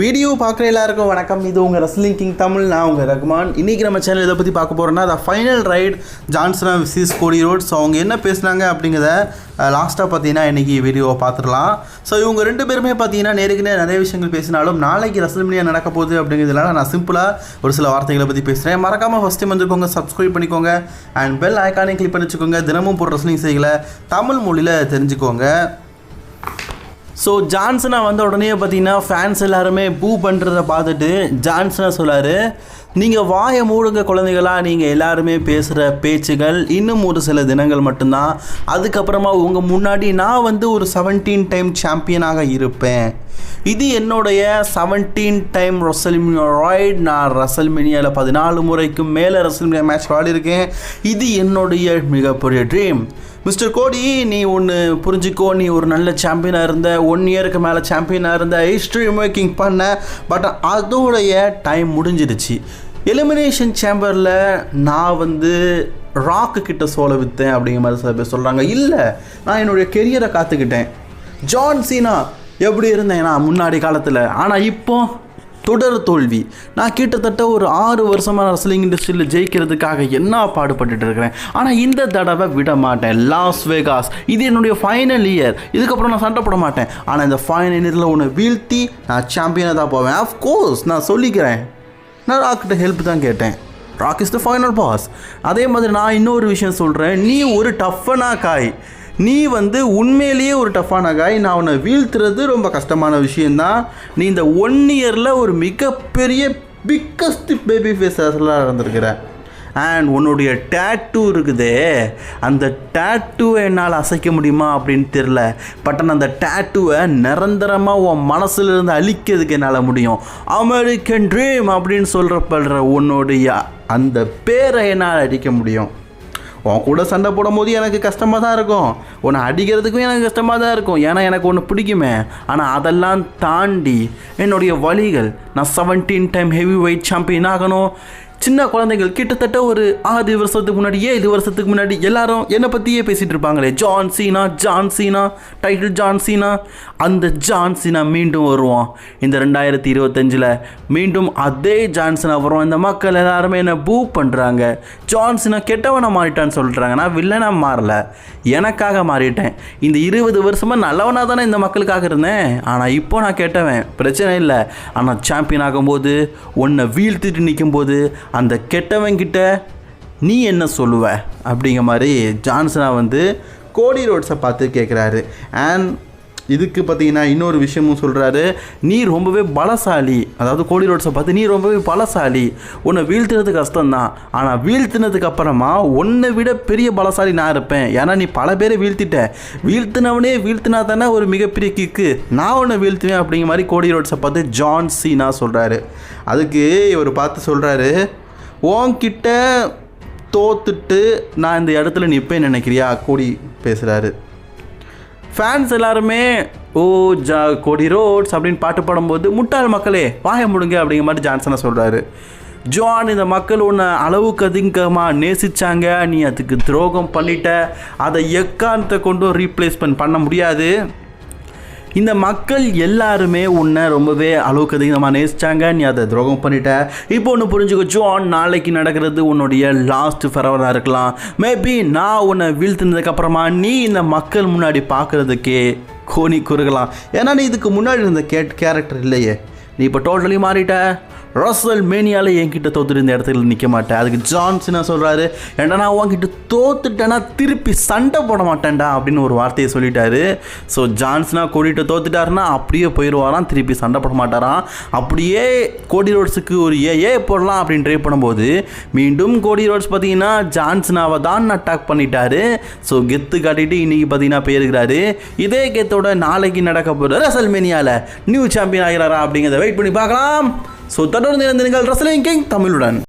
Video பார்க்குற எல்லாருக்கும் வணக்கம். இது உங்கள் ரஸ்லிங் கிங் தமிழ் நான் உங்கள் ரகுமான். இன்றைக்கி நம்ம சேனல் இதை பற்றி பார்க்க போகிறோம்னா அதை ஃபைனல் ரைட் ஜான்சனா விசிஸ் கோடி ரோட் ஸோ அவங்க என்ன பேசுனாங்க அப்படிங்கிறத லாஸ்ட்டாக பார்த்தீங்கன்னா இன்றைக்கி வீடியோவை பார்த்துடலாம். ஸோ இவங்க ரெண்டு பேருமே பார்த்தீங்கன்னா நேருக்கு நேர் நிறைய விஷயங்கள் பேசினாலும் நாளைக்கு ரசல்மினியா நடக்க போகுது அப்படிங்கிறதுனால நான் சிம்பிளாக ஒரு சில வார்த்தைகளை பற்றி பேசுகிறேன் மறக்காமல் ஃபஸ்ட் டைம் வந்துருக்கோங்க சப்ஸ்கிரைப் பண்ணிக்கோங்க. அண்ட் பெல் ஐக்கானே கிளிக் பண்ணி வச்சுக்கோங்க தினமும் போடுற ரசலிங் செய்களை தமிழ் மொழியில் தெரிஞ்சுக்கோங்க. ஸோ ஜான்சனா வந்த உடனே பார்த்தீங்கன்னா ஃபேன்ஸ் எல்லாருமே பூ பண்ணுறத பார்த்துட்டு ஜான்சனா சொல்லார். நீங்கள் வாயை மூடுங்க குழந்தைகளா நீங்கள் எல்லாருமே பேசுகிற பேச்சுகள் இன்னும் ஒரு சில தினங்கள் மட்டும்தான். அதுக்கப்புறமா உங்கள் முன்னாடி நான் வந்து ஒரு செவன்டீன் டைம் சாம்பியனாக இருப்பேன். இது என்னுடைய செவன்டீன் டைம் ரசல்மினியா ராய்ட் நான் ரசல்மினியாவில் பதினாலு முறைக்கும் மேலே ரசல்மினியா மேட்ச் விளையாடிருக்கேன் இது என்னுடைய மிகப்பெரிய ட்ரீம் மிஸ்டர் கோடி நீ ஒன்று புரிஞ்சுக்கோ. நீ ஒரு நல்ல சாம்பியனாக இருந்த ஒன் இயருக்கு மேலே சாம்பியனாக இருந்த ஹிஸ்ட்ரி மேக்கிங் பண்ண பட் அதோடைய டைம் முடிஞ்சிருச்சு எலிமினேஷன் சேம்பரில் நான் வந்து ராக்கு கிட்ட சோலை விற்றேன் அப்படிங்கிற மாதிரி சில பேர் சொல்கிறாங்க இல்லை நான் என்னுடைய கெரியரை காத்துக்கிட்டேன். ஜான் சீனா எப்படி இருந்தேன் நான் முன்னாடி காலத்தில்? ஆனால் இப்போ தொடர் தோல்வி. நான் கிட்டத்தட்ட ஒரு ஆறு வருஷமாக ரசலிங் இண்டஸ்ட்ரியில் ஜெயிக்கிறதுக்காக என்ன பாடுபட்டுட்டு இருக்கிறேன்? ஆனால் இந்த தடவை விட மாட்டேன். லாஸ் வேகாஸ் இது என்னுடைய ஃபைனல் இயர் இதுக்கப்புறம் நான் சண்டை போட மாட்டேன். ஆனால் இந்த ஃபைனல் இயரில் உன்னை வீழ்த்தி நான் சாம்பியனாக தான் போவேன். ஆஃப்கோர்ஸ் நான் சொல்லிக்கிறேன். நான் ராக்கிட்ட ஹெல்ப் தான் கேட்டேன். Rock is the final boss அதே மாதிரி நான் இன்னொரு விஷயம் சொல்கிறேன் நீ ஒரு டஃப்பனா காய். நீ வந்து உண்மையிலேயே ஒரு டஃப்பான காய். நான் உன்னை வீழ்த்துறது ரொம்ப கஷ்டமான விஷயந்தான் நீ இந்த ஒன் இயரில் ஒரு மிகப்பெரிய பிக்கஸ்ட் பேபி ஃபேஸஸ்லாம் இருந்திருக்கிற. அண்ட் உன்னுடைய டேட்டூ இருக்குது. அந்த டேட்டூவை என்னால் அசைக்க முடியுமா அப்படின்னு தெரில பட் ஆனால் அந்த டேட்டூவை நிரந்தரமாக உன் மனசுலேருந்து அழிக்கிறதுக்கு என்னால் முடியும். அமெரிக்கன் ட்ரீம் அப்படின்னு சொல்கிறப்படுற உன்னுடைய அந்த பேரை என்னால் அடிக்க முடியும். உன் கூட சண்டை போடும் போது எனக்கு கஷ்டமாக தான் இருக்கும். உன்னை அடிக்கிறதுக்கும் எனக்கு கஷ்டமாக தான் இருக்கும். ஏன்னா எனக்கு ஒன்று பிடிக்குமே. ஆனால் அதெல்லாம் தாண்டி என்னுடைய வழிகள் நான் seventeen time heavyweight champion ஆகணும். சின்ன குழந்தைகள் கிட்டத்தட்ட ஒரு ஆறு வருஷத்துக்கு முன்னாடி ஏழு வருஷத்துக்கு முன்னாடி எல்லாரும் என்னை பற்றியே பேசிகிட்டு இருப்பாங்களே. John Cena John Cena title John Cena அந்த ஜான் சீனா மீண்டும் வருவான். இந்த ரெண்டாயிரத்தி இருபத்தஞ்சில் மீண்டும் அதே ஜான்சனா வரும் இந்த மக்கள் எல்லாருமே என்னை பூ பண்ணுறாங்க ஜான்சனா கெட்டவனை மாறிட்டான்னு சொல்கிறாங்க நான் வில்லனாக மாறல. எனக்காக மாறிட்டேன். இந்த இருபது வருஷமாக நல்லவனாக தானே இந்த மக்களுக்காக இருந்தேன். ஆனால் இப்போ நான் கெட்டவன். பிரச்சனை இல்லை. ஆனால் சாம்பியன் ஆகும்போது உன்னை வீழ்த்திட்டு நிற்கும்போது அந்த கெட்டவங்கிட்ட நீ என்ன சொல்லுவ? அப்படிங்கிற மாதிரி ஜான்சனா வந்து கோடி ரோட்ஸை பார்த்து கேட்குறாரு அண்ட் இதுக்கு பார்த்தீங்கன்னா இன்னொரு விஷயமும் சொல்கிறாரு நீ ரொம்பவே பலசாலி. அதாவது கோடி ரோட்ஸை பார்த்து நீ ரொம்பவே பலசாலி. உன்னை வீழ்த்தினது கஷ்டம்தான். ஆனால் வீழ்த்தினதுக்கு அப்புறமா உன்னை விட பெரிய பலசாலி நான் இருப்பேன். ஏன்னா நீ பல பேரை வீழ்த்திட்ட. வீழ்த்தினவனே வீழ்த்தினா தானே ஒரு மிகப்பெரிய கிக்கு. நான் உன்னை வீழ்த்துவேன். அப்படிங்கிற மாதிரி கோடி ரோட்ஸை பார்த்து ஜான் சீனா சொல்கிறாரு அதுக்கு இவர் பார்த்து சொல்கிறாரு உன்கிட்ட தோத்துட்டு நான் இந்த இடத்துல நிற்பேன் நினைக்கிறியா? கோடி பேசுகிறாரு ஃபேன்ஸ் எல்லாருமே ஓ ஜா கோடி ரோட்ஸ் அப்படின்னு பாட்டு பாடும்போது முட்டாள் மக்களே வாய முடுங்க அப்படிங்கிற மாதிரி ஜான்சனை சொல்கிறாரு ஜான் இந்த மக்கள் உன்னை அளவுக்கு அதிகமாக நேசிச்சாங்க. நீ அதுக்கு துரோகம் பண்ணிட்ட. அதை எக்காரணத்தை கொண்டும் ரீப்ளேஸ்மெண்ட் பண்ண முடியாது. இந்த மக்கள் எல்லாருமே உன்னை ரொம்பவே அளவுக்கு அதிகமாக நேசிச்சாங்க. நீ அதை துரோகம் பண்ணிட்ட. இப்போ ஒன்று புரிஞ்சுக்கோ ஜான் நாளைக்கு நடக்கிறது உன்னுடைய லாஸ்ட் ஃபெரவராக இருக்கலாம். மேபி நான் உன்னை வீழ்த்தினதுக்கப்புறமா நீ இந்த மக்கள் முன்னாடி பார்க்குறதுக்கு கோணி குறுகலாம். ஏன்னா நீ இதுக்கு முன்னாடி இருந்த கேட் கேரக்டர் இல்லையே. நீ இப்போ டோட்டலி மாறிட்ட. ரசல் மேனியால் என்கிட்ட தோத்துட்டு இந்த இடத்துல நிற்க மாட்டேன். அதுக்கு ஜான்சினா சொல்கிறாரு ஏன்டா நான் உன்கிட்ட தோத்துட்டேன்னா திருப்பி சண்டை போட மாட்டேன்டா அப்படின்னு ஒரு வார்த்தையை சொல்லிட்டாரு. ஸோ ஜான்சினா கோடிட்ட தோத்துட்டாருன்னா அப்படியே போயிடுவாராம் திருப்பி சண்டை போட மாட்டாராம். அப்படியே கோடி ரோட்ஸுக்கு ஒரு ஏ ஏ போடலாம் அப்படின்னு ட்ரை பண்ணும்போது மீண்டும் கோடி ரோட்ஸ் பார்த்தீங்கன்னா ஜான்சனாவை தான் அட்டாக் பண்ணிட்டாரு. ஸோ கெத்து காட்டிட்டு இன்னைக்கு பார்த்தீங்கன்னா போயிருக்கிறாரு. இதே கெத்தோட நாளைக்கு நடக்க போகிற ரசல் மேனியாவில் நியூ சாம்பியன் ஆகிறாரா அப்படிங்கிறத வெயிட் பண்ணி பார்க்கலாம். ஸோ தொடர்ந்து இருந்தீர்கள் ரசலிங் கிங் தமிழுடன்.